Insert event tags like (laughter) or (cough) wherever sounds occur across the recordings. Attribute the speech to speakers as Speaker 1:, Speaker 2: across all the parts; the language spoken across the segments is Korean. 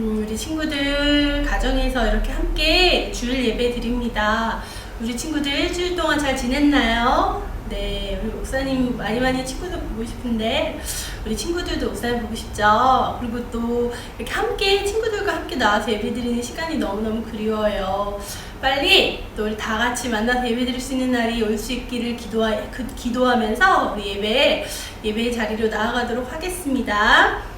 Speaker 1: 음, 우리 친구들 가정에서 이렇게 함께 주일 예배 드립니다. 우리 친구들 일주일 동안 잘 지냈나요? 네, 우리 목사님 많이 많이 친구들 보고 싶은데 우리 친구들도 목사님 보고 싶죠? 그리고 또 이렇게 함께 친구들과 함께 나와서 예배 드리는 시간이 너무너무 그리워요. 빨리 또 우리 다 같이 만나서 예배 드릴 수 있는 날이 올 수 있기를 기도하, 그, 기도하면서 우리 예배, 예배 자리로 나아가도록 하겠습니다.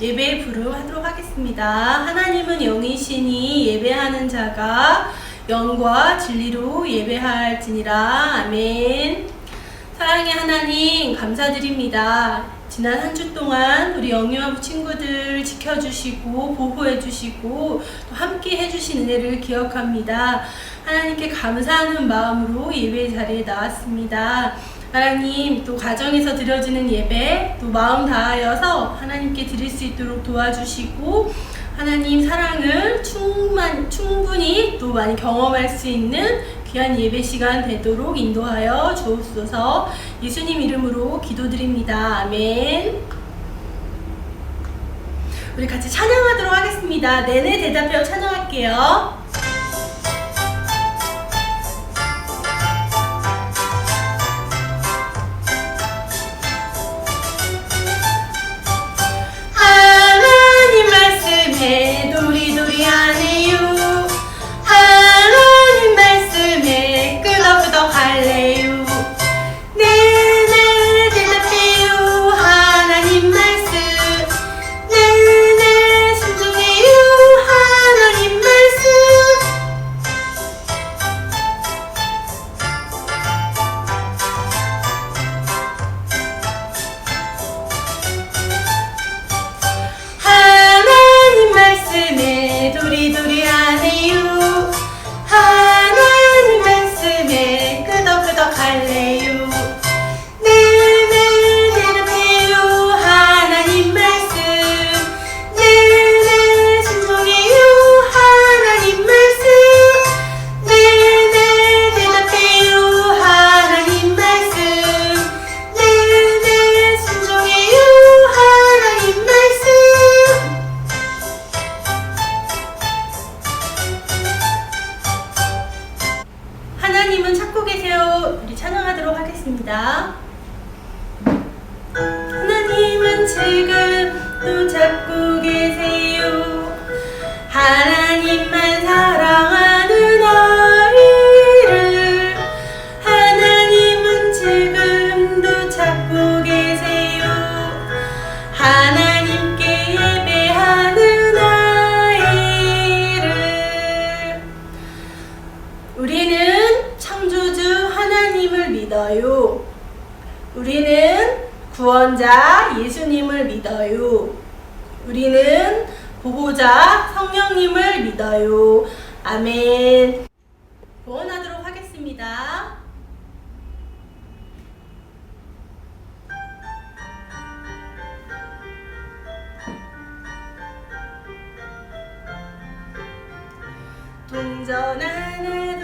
Speaker 1: 예배 부름하도록 하겠습니다. 하나님은 영이시니 예배하는 자가 영과 진리로 예배할지니라. 아멘. 사랑의 하나님 감사드립니다. 지난 한 주 동안 우리 영유아부 친구들 지켜주시고 보호해주시고 또 함께 해주신 은혜를 기억합니다. 하나님께 감사하는 마음으로 예배 자리에 나왔습니다. 하나님 또 가정에서 드려지는 예배 또 마음 다하여서 하나님께 드릴 수 있도록 도와주시고 하나님 사랑을 충만, 충분히 또 많이 경험할 수 있는 귀한 예배 시간 되도록 인도하여 주옵소서 예수님 이름으로 기도드립니다. 아멘. 우리 같이 찬양하도록 하겠습니다. 네네 대답하여 찬양할게요. 아멘. 구원하도록 하겠습니다. 동전 동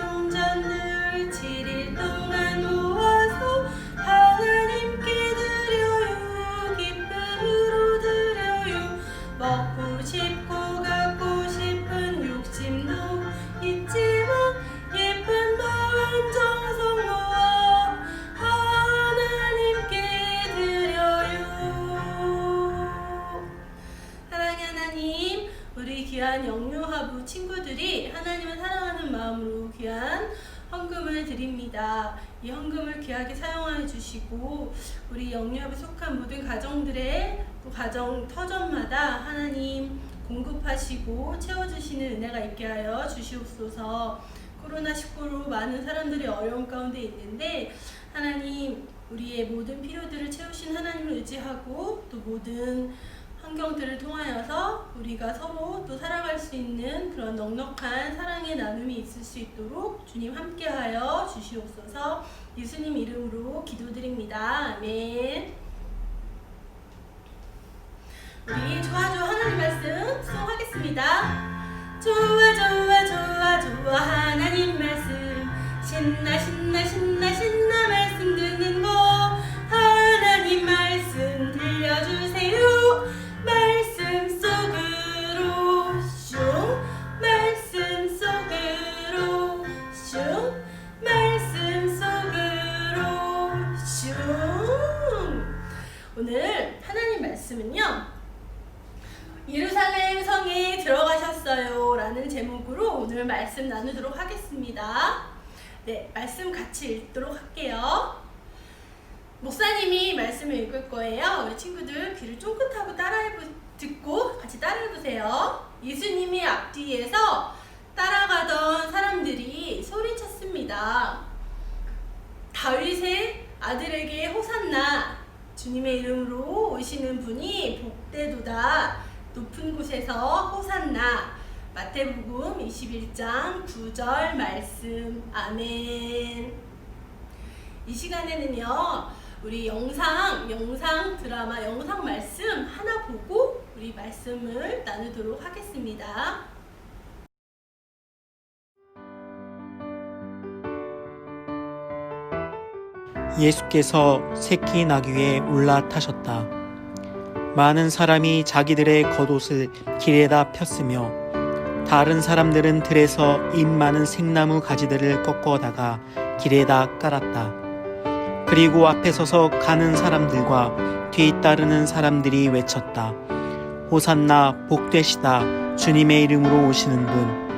Speaker 1: 귀한 영유하부 친구들이 하나님을 사랑하는 마음으로 귀한 헌금을 드립니다. 이 헌금을 귀하게 사용하여 주시고 우리 영유하부 속한 모든 가정들의 또 가정 터전마다 하나님 공급하시고 채워주시는 은혜가 있게 하여 주시옵소서. 코로나19로 많은 사람들이 어려움 가운데 있는데 하나님 우리의 모든 필요들을 채우신 하나님을 의지하고 또 모든 환경들을 통하여서 우리가 서로 또 살아갈 수 있는 그런 넉넉한 사랑의 나눔이 있을 수 있도록 주님 함께하여 주시옵소서 예수님 이름으로 기도드립니다. 아멘. 우리 좋아 좋아 하나님 말씀 수송하겠습니다. 좋아 좋아 좋아 좋아 하나님 말씀 신나 신나 신나 신나 오늘 하나님 말씀은요. 예루살렘 성에 들어가셨어요. 라는 제목으로 오늘 말씀 나누도록 하겠습니다. 네, 말씀 같이 읽도록 할게요. 목사님이 말씀을 읽을 거예요. 우리 친구들 귀를 쫑긋하고 따라해 듣고 같이 따라해 보세요. 예수님이 앞뒤에서 따라가던 사람들이 소리쳤습니다. 다윗의 아들에게 호산나 주님의 이름으로 오시는 분이 복되도다. 높은 곳에서 호산나. 마태복음 21장 9절 말씀. 아멘. 이 시간에는요 우리 영상 영상 드라마 영상 말씀 하나 보고 우리 말씀을 나누도록 하겠습니다.
Speaker 2: 예수께서 새끼 나귀에 올라타셨다. 많은 사람이 자기들의 겉옷을 길에다 폈으며 다른 사람들은 들에서 잎 많은 생나무 가지들을 꺾어다가 길에다 깔았다. 그리고 앞에 서서 가는 사람들과 뒤따르는 사람들이 외쳤다. 호산나 복되시다 주님의 이름으로 오시는 분.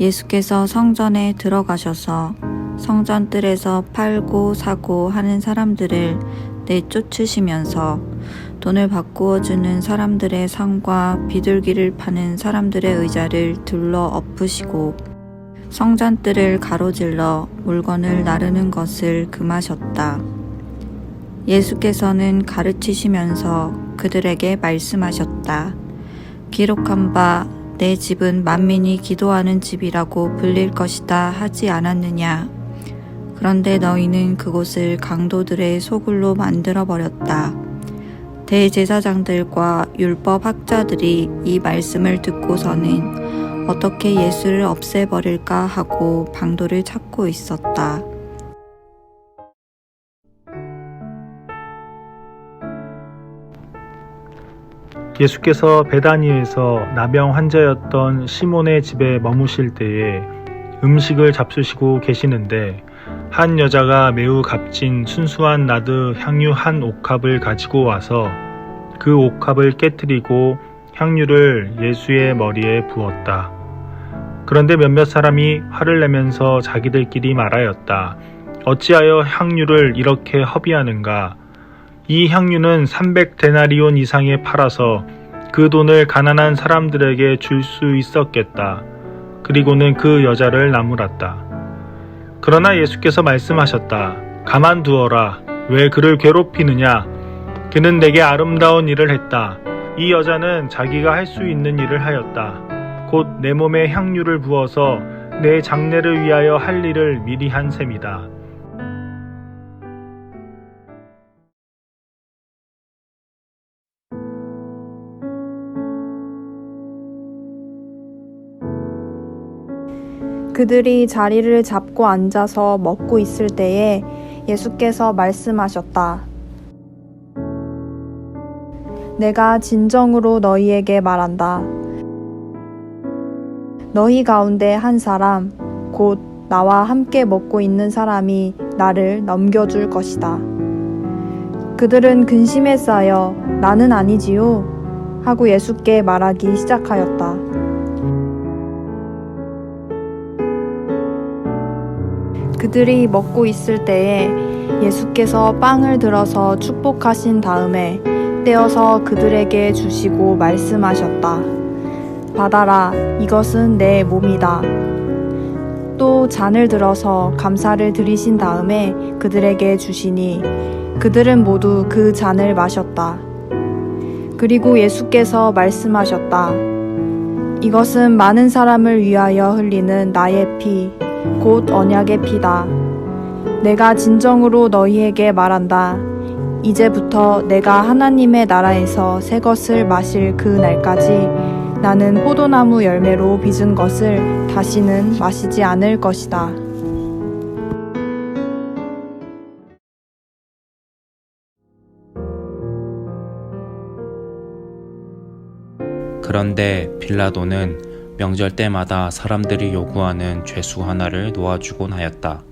Speaker 3: 예수께서 성전에 들어가셔서 성전뜰에서 팔고 사고 하는 사람들을 내쫓으시면서 돈을 바꾸어 주는 사람들의 상과 비둘기를 파는 사람들의 의자를 둘러 엎으시고 성전뜰을 가로질러 물건을 나르는 것을 금하셨다. 예수께서는 가르치시면서 그들에게 말씀하셨다. 기록한 바 내 집은 만민이 기도하는 집이라고 불릴 것이다 하지 않았느냐. 그런데 너희는 그곳을 강도들의 소굴로 만들어 버렸다. 대제사장들과 율법 학자들이 이 말씀을 듣고서는 어떻게 예수를 없애버릴까 하고 방도를 찾고 있었다.
Speaker 4: 예수께서 베다니에서 나병 환자였던 시몬의 집에 머무실 때에 음식을 잡수시고 계시는데 한 여자가 매우 값진 순수한 나드 향유 한 옥합을 가지고 와서 그 옥합을 깨뜨리고 향유를 예수의 머리에 부었다. 그런데 몇몇 사람이 화를 내면서 자기들끼리 말하였다. 어찌하여 향유를 이렇게 허비하는가? 이 향유는 300데나리온 이상에 팔아서 그 돈을 가난한 사람들에게 줄 수 있었겠다. 그리고는 그 여자를 나무랐다. 그러나 예수께서 말씀하셨다. 가만두어라. 왜 그를 괴롭히느냐? 그는 내게 아름다운 일을 했다. 이 여자는 자기가 할 수 있는 일을 하였다. 곧 내 몸에 향유를 부어서 내 장례를 위하여 할 일을 미리 한 셈이다.
Speaker 5: 그들이 자리를 잡고 앉아서 먹고 있을 때에 예수께서 말씀하셨다. 내가 진정으로 너희에게 말한다. 너희 가운데 한 사람, 곧 나와 함께 먹고 있는 사람이 나를 넘겨줄 것이다. 그들은 근심에 쌓여 나는 아니지요. 하고 예수께 말하기 시작하였다. 그들이 먹고 있을 때에 예수께서 빵을 들어서 축복하신 다음에 떼어서 그들에게 주시고 말씀하셨다. 받아라, 이것은 내 몸이다. 또 잔을 들어서 감사를 드리신 다음에 그들에게 주시니 그들은 모두 그 잔을 마셨다. 그리고 예수께서 말씀하셨다. 이것은 많은 사람을 위하여 흘리는 나의 피, 곧 언약의 피다. 내가 진정으로 너희에게 말한다. 이제부터 내가 하나님의 나라에서 새 것을 마실 그 날까지 나는 포도나무 열매로 빚은 것을 다시는 마시지 않을 것이다.
Speaker 6: 그런데 빌라도는 명절 때마다 사람들이 요구하는 죄수 하나를 놓아주곤 하였다.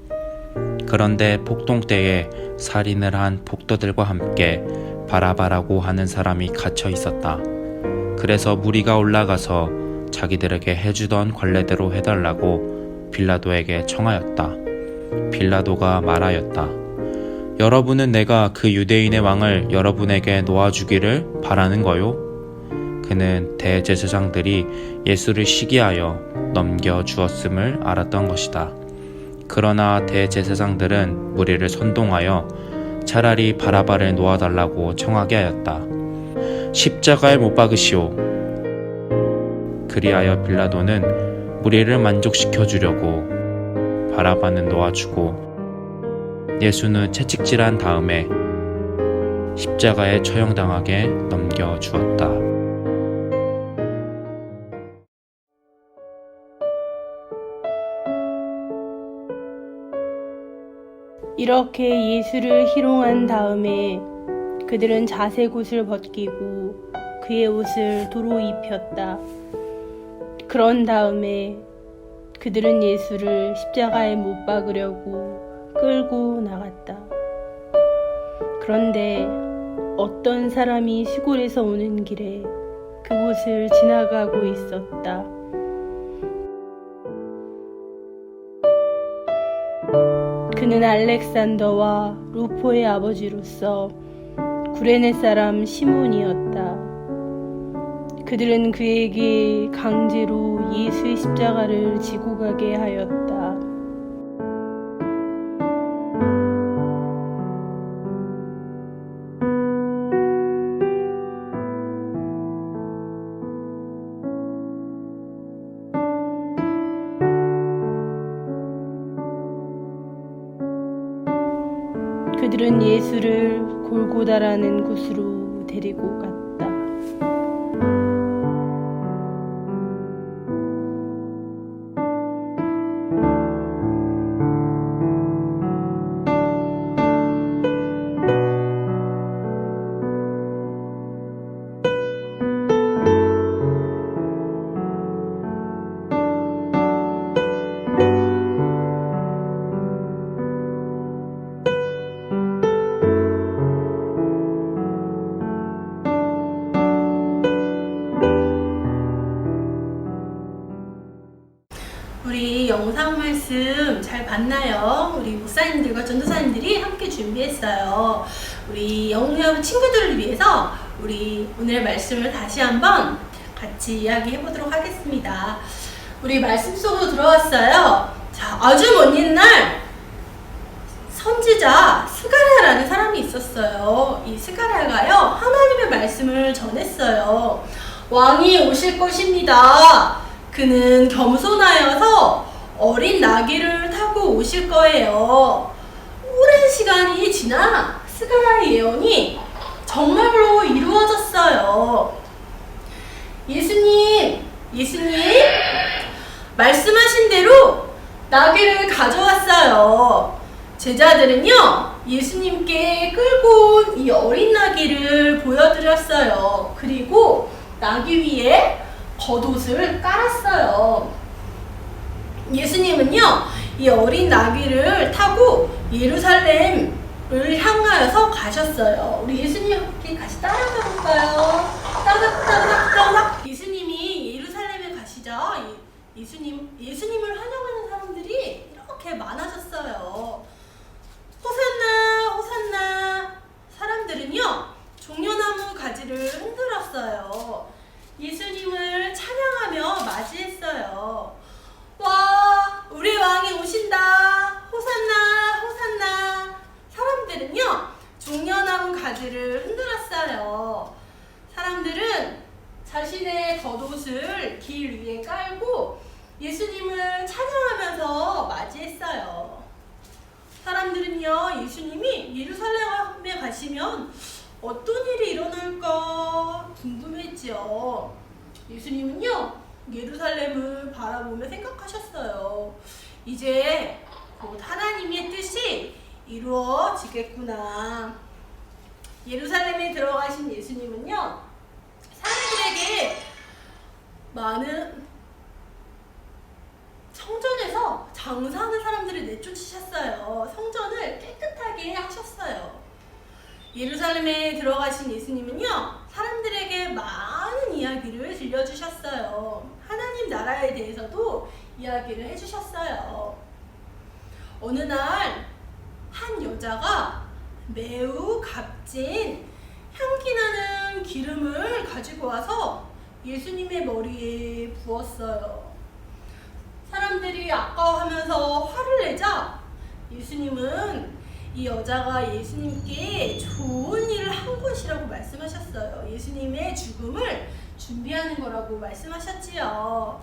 Speaker 6: 그런데 폭동 때에 살인을 한 폭도들과 함께 바라바라고 하는 사람이 갇혀 있었다. 그래서 무리가 올라가서 자기들에게 해주던 관례대로 해달라고 빌라도에게 청하였다. 빌라도가 말하였다. 여러분은 내가 그 유대인의 왕을 여러분에게 놓아주기를 바라는 거요? 그는 대제사장들이 예수를 시기하여 넘겨 주었음을 알았던 것이다. 그러나 대제사장들은 무리를 선동하여 차라리 바라바를 놓아달라고 청하게 하였다. 십자가에 못 박으시오. 그리하여 빌라도는 무리를 만족시켜 주려고 바라바는 놓아주고 예수는 채찍질한 다음에 십자가에 처형당하게 넘겨 주었다.
Speaker 1: 이렇게 예수를 희롱한 다음에 그들은 자색 옷을 벗기고 그의 옷을 도로 입혔다. 그런 다음에 그들은 예수를 십자가에 못 박으려고 끌고 나갔다. 그런데 어떤 사람이 시골에서 오는 길에 그곳을 지나가고 있었다. 그는 알렉산더와 루포의 아버지로서 구레네 사람 시몬이었다. 그들은 그에게 강제로 예수의 십자가를 지고 가게 하였다. 골고다라는 곳으로 오늘 말씀을 다시 한번 같이 이야기해 보도록 하겠습니다. 우리 말씀 속으로 들어왔어요. 자, 아주 먼 옛날 선지자 스가랴라는 사람이 있었어요. 이 스가랴가요 하나님의 말씀을 전했어요. 왕이 오실 것입니다. 그는 겸손하여서 어린 나귀를 타고 오실 거예요. 오랜 시간이 지나 스가랴의 예언이 정말로 이루어졌 어요. 예수님, 예수님, 말씀하신 대로 나귀를 가져왔어요. 제자들은요, 예수님께 끌고 온 이 어린 나귀를 보여드렸어요. 그리고 나귀 위에 겉옷을 깔았어요. 예수님은요, 이 어린 나귀를 타고 예루살렘 을 향하여서 가셨어요. 우리 예수님 함께 같이 따라가 볼까요? 따닥따닥따닥. 예수님이 예루살렘에 가시자 예- 예수님 예수님을 환영하는 사람들이 이렇게 많아졌어요. 호산나 호산나 사람들은요 종려나무 가지를 흔들었어요. 예수님을 찬양하며 맞이했어요. 와, 우리 왕이 오신다. 호산나, 호산나. 사람들은요, 종려나무 가지를 흔들었어요. 사람들은 자신의 겉옷을 길 위에 깔고 예수님을 찬양하면서 맞이했어요. 사람들은요, 예수님이 예루살렘에 가시면 어떤 일이 일어날까 궁금했지요. 예수님은요, 예루살렘을 바라보며 생각하셨어요. 이제 곧 하나님의 뜻이 이루어지겠구나. 예루살렘에 들어가신 예수님은요, 사람들에게 많은 성전에서 장사하는 사람들을 내쫓으셨어요. 성전을 깨끗하게 하셨어요. 예루살렘에 들어가신 예수님은요, 사람들에게 많은 이야기를 들려주셨어요. 하나님 나라에 대해서도 이야기를 해주셨어요. 어느 날, 한 여자가 매우 값진 향기 나는 기름을 가지고 와서 예수님의 머리에 부었어요. 사람들이 아까워하면서 화를 내자 예수님은 이 여자가 예수님께 좋은 일을 한 것이라고 말씀하셨어요. 예수님의 죽음을 준비하는 거라고 말씀하셨지요.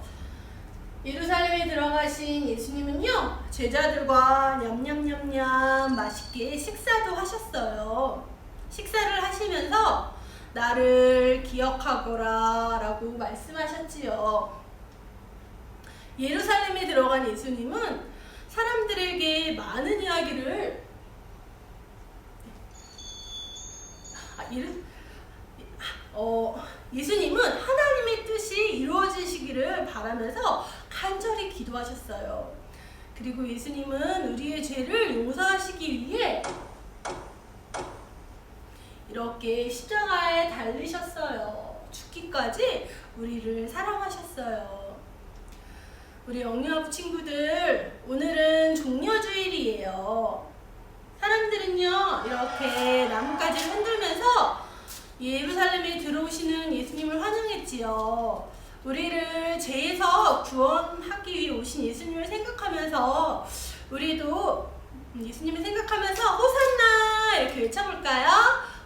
Speaker 1: 예루살렘에 들어가신 예수님은요, 제자들과 냠냠냠냠 맛있게 식사도 하셨어요. 식사를 하시면서 나를 기억하거라 라고 말씀하셨지요. 예루살렘에 들어간 예수님은 사람들에게 많은 이야기를 아, 예루, 어, 예수님은 하나님의 뜻이 이루어지시기를 바라면서 간절히 기도하셨어요. 그리고 예수님은 우리의 죄를 용서하시기 위해 이렇게 십자가에 달리셨어요. 죽기까지 우리를 사랑하셨어요. 우리 영유아부 친구들, 오늘은 종려주일이에요. 사람들은요, 이렇게 나뭇가지를 흔들면서 예루살렘에 들어오시는 예수님을 환영했지요. 우리를 죄에서 구원하기 위해 오신 예수님을 생각하면서 우리도 예수님을 생각하면서 호산나 이렇게 외쳐볼까요?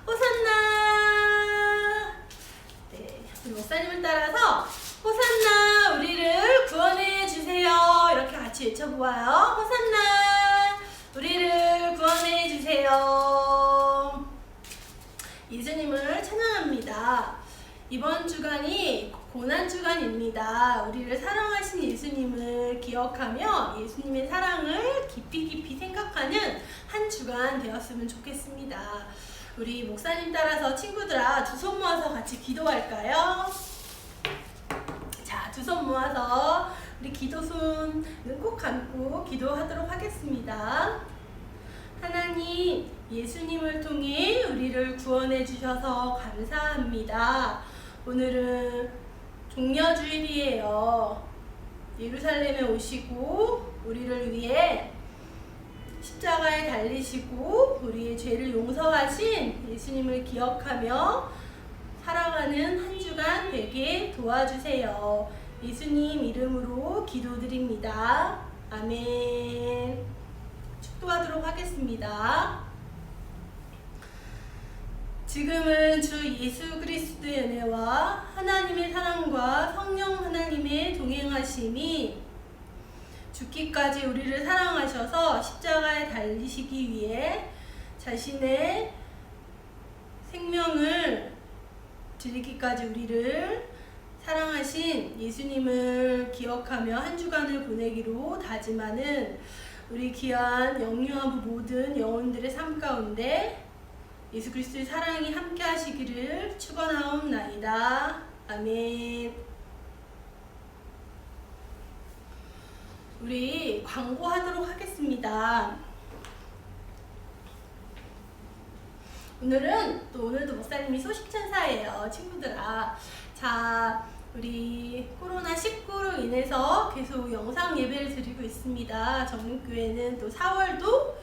Speaker 1: 호산나 네, 우리 목사님을 따라서 호산나 우리를 구원해 주세요 이렇게 같이 외쳐보아요. 호산나 우리를 구원해 주세요. 예수님을 찬양합니다. 이번 주간이 고난 주간입니다. 우리를 사랑하신 예수님을 기억하며 예수님의 사랑을 깊이 깊이 생각하는 한 주간 되었으면 좋겠습니다. 우리 목사님 따라서 친구들아 두 손 모아서 같이 기도할까요? 자, 두 손 모아서 우리 기도 손은 꼭 감고 기도하도록 하겠습니다. 하나님, 예수님을 통해 우리를 구원해 주셔서 감사합니다. 오늘은 종려주일이에요. 예루살렘에 오시고 우리를 위해 십자가에 달리시고 우리의 죄를 용서하신 예수님을 기억하며 살아가는 한 주간 되게 도와주세요. 예수님 이름으로 기도드립니다. 아멘. 축도하도록 하겠습니다. 지금은 주 예수 그리스도의 은혜와 하나님의 사랑과 성령 하나님의 동행하심이 죽기까지 우리를 사랑하셔서 십자가에 달리시기 위해 자신의 생명을 드리기까지 우리를 사랑하신 예수님을 기억하며 한 주간을 보내기로 다짐하는 우리 귀한 영유아부 모든 영혼들의 삶 가운데 예수 그리스도의 사랑이 함께 하시기를 축원하옵나이다. 아멘. 우리 광고하도록 하겠습니다. 오늘은 또 오늘도 목사님이 소식 천사예요, 친구들아. 자, 우리 코로나 19로 인해서 계속 영상 예배를 드리고 있습니다. 정문교회는 또 4월도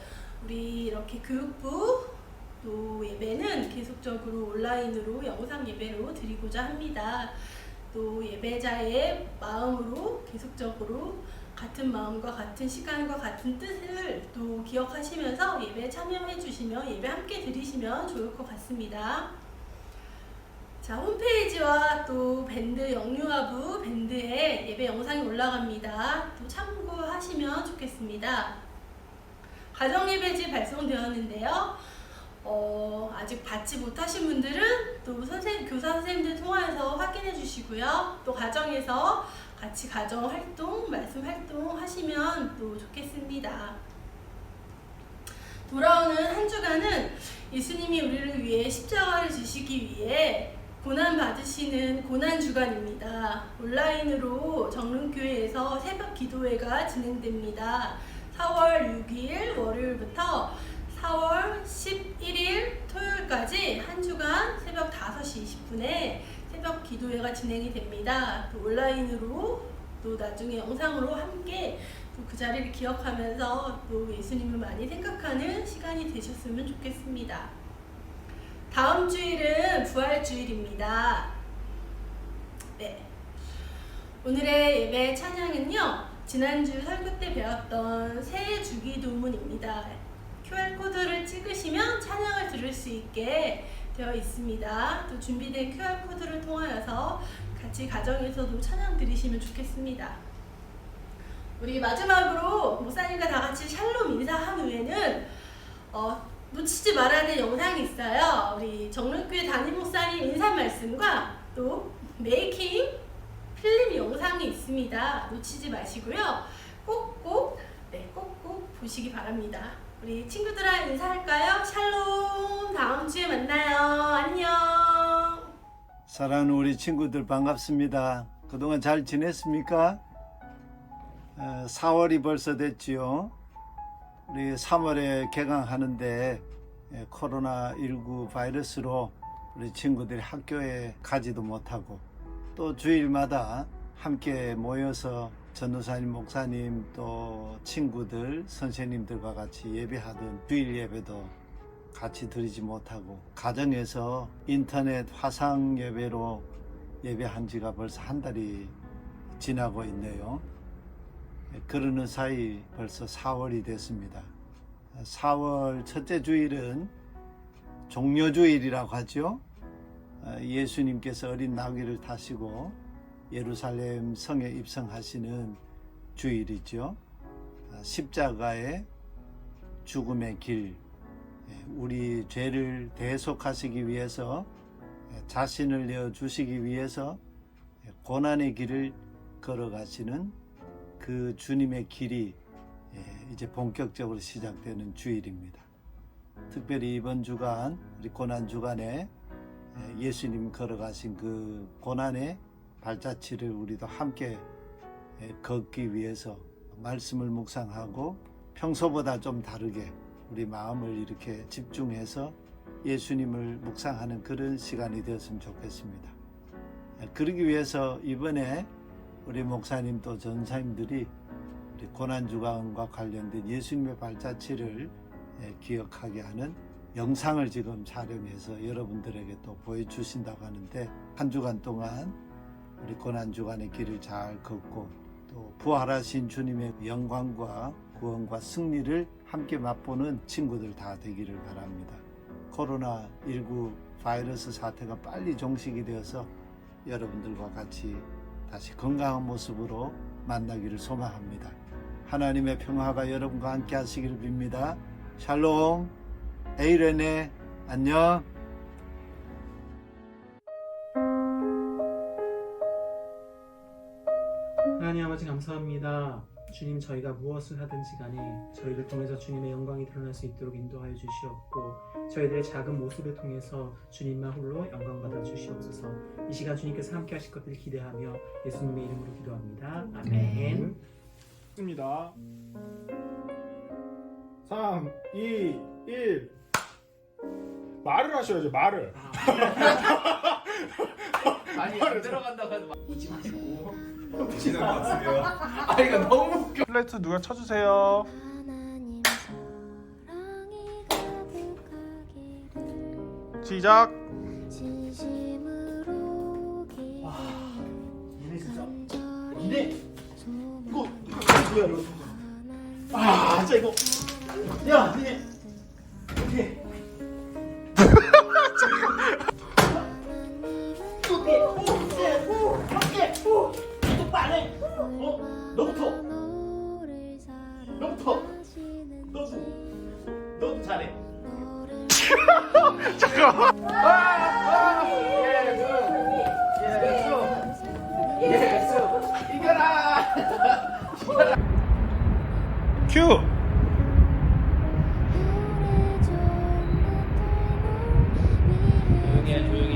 Speaker 1: 우리 이렇게 교육부 또 예배는 계속적으로 온라인으로 영상 예배로 드리고자 합니다. 또 예배자의 마음으로 계속적으로 같은 마음과 같은 시간과 같은 뜻을 또 기억하시면서 예배에 참여해 주시면 예배 함께 드리시면 좋을 것 같습니다. 자, 홈페이지와 또 밴드 영유아부 밴드에 예배 영상이 올라갑니다. 또 참고하시면 좋겠습니다. 가정예배지 발송되었는데요. 어, 아직 받지 못하신 분들은 또 선생, 교사 선생님들 통화해서 확인해 주시고요. 또 가정에서 같이 가정 활동, 말씀 활동 하시면 또 좋겠습니다. 돌아오는 한 주간은 예수님이 우리를 위해 십자가를 지시기 위해 고난 받으시는 고난 주간입니다. 온라인으로 정릉교회에서 새벽 기도회가 진행됩니다. 4월 6일 월요일부터 4월 11일 토요일까지 한 주간 새벽 5시 20분에 새벽 기도회가 진행이 됩니다. 또 온라인으로 또 나중에 영상으로 함께 또그 자리를 기억하면서 또 예수님을 많이 생각하는 시간이 되셨으면 좋겠습니다. 다음 주일은 부활주일입니다. 네. 오늘의 예배 찬양은요, 지난주 설교 때 배웠던 새 주기도문입니다. QR코드를 찍으시면 찬양을 들을 수 있게 되어 있습니다. 또 준비된 QR코드를 통하여서 같이 가정에서도 찬양 들으시면 좋겠습니다. 우리 마지막으로 목사님과 다 같이 샬롬 인사한 후에는 어, 놓치지 말아야 될 영상이 있어요. 우리 정릉교회 담임 목사님 인사 말씀과 또 메이킹 필름 영상이 있습니다. 놓치지 마시고요. 꼭꼭 네, 꼭꼭 보시기 바랍니다. 우리 친구들아 인사할까요? 샬롬 다음 주에 만나요. 안녕.
Speaker 7: 사랑하는 우리 친구들 반갑습니다. 그동안 잘 지냈습니까? 어, 4월이 벌써 됐지요. 우리 3월에 개강하는데 예, 코로나19 바이러스로 우리 친구들이 학교에 가지도 못하고 또 주일마다 함께 모여서 전도사님, 목사님 또 친구들, 선생님들과 같이 예배하던 주일 예배도 같이 드리지 못하고 가정에서 인터넷 화상 예배로 예배한 지가 벌써 한 달이 지나고 있네요. 그러는 사이 벌써 4월이 됐습니다. 4월 첫째 주일은 종료주일이라고 하죠. 어, 예수님께서 어린 나귀를 타시고 예루살렘 성에 입성하시는 주일이죠. 어, 십자가의 죽음의 길, 예, 우리 죄를 대속하시기 위해서 예, 자신을 내어 주시기 위해서 예, 고난의 길을 걸어가시는 그 주님의 길이 예, 이제 본격적으로 시작되는 주일입니다. 특별히 이번 주간 우리 고난 주간에 예, 예수님 걸어가신 그 고난의 발자취를 우리도 함께 예, 걷기 위해서 말씀을 묵상하고 평소보다 좀 다르게 우리 마음을 이렇게 집중해서 예수님을 묵상하는 그런 시간이 되었으면 좋겠습니다. 예, 그러기 위해서 이번에 우리 목사님 또 전사님들이 우리 고난주간과 관련된 예수님의 발자취를 예, 기억하게 하는 영상을 지금 촬영해서 여러분들에게 또 보여주신다고 하는데 한 주간 동안 우리 고난 주간의 길을 잘 걷고 또 부활하신 주님의 영광과 구원과 승리를 함께 맛보는 친구들 다 되기를 바랍니다. 코로나 19 바이러스 사태가 빨리 종식이 되어서 여러분들과 같이 다시 건강한 모습으로 만나기를 소망합니다. 하나님의 평화가 여러분과 함께 하시기를 빕니다. 샬롬, 에이레네, 안녕.
Speaker 2: 아버지 감사합니다. 주님 저희가 무엇을 하든지 간에 저희를 통해서 주님의 영광이 드러날 수 있도록 인도하여 주시옵고 저희들의 작은 모습을 통해서 주님만 홀로 영광 받아 주시옵소서 이 시간 주님께서 함께 하실 것을 기대하며 예수님의 이름으로 기도합니다. 아멘.
Speaker 4: 입니다. 3, 2, 1. 말을 하셔야죠, 말을. (laughs)
Speaker 8: 아니 안 들어간다고 해도 웃지 마시고 웃지는 마세요. 아 이거 너무 웃겨.
Speaker 4: 플레이트 누가 쳐주세요. 시작.
Speaker 9: 진심으로
Speaker 8: 얘네 진짜. 얘네 이거 이거 뭐야 이거?
Speaker 9: 아
Speaker 8: 진짜 이거. 야 얘네. 이렇게 (laughs) 너부터. 너부터. 너도. 너도 잘해. (laughs)
Speaker 4: 큐.
Speaker 6: 조용히 해 조용히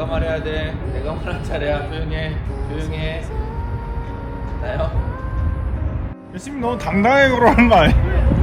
Speaker 6: 내가 말해야 돼. 내가 말할 차례야. 조용히 해. 조용히 해. 나요?
Speaker 10: 예수님 너무 당당하게 걸어가는 거 아니야?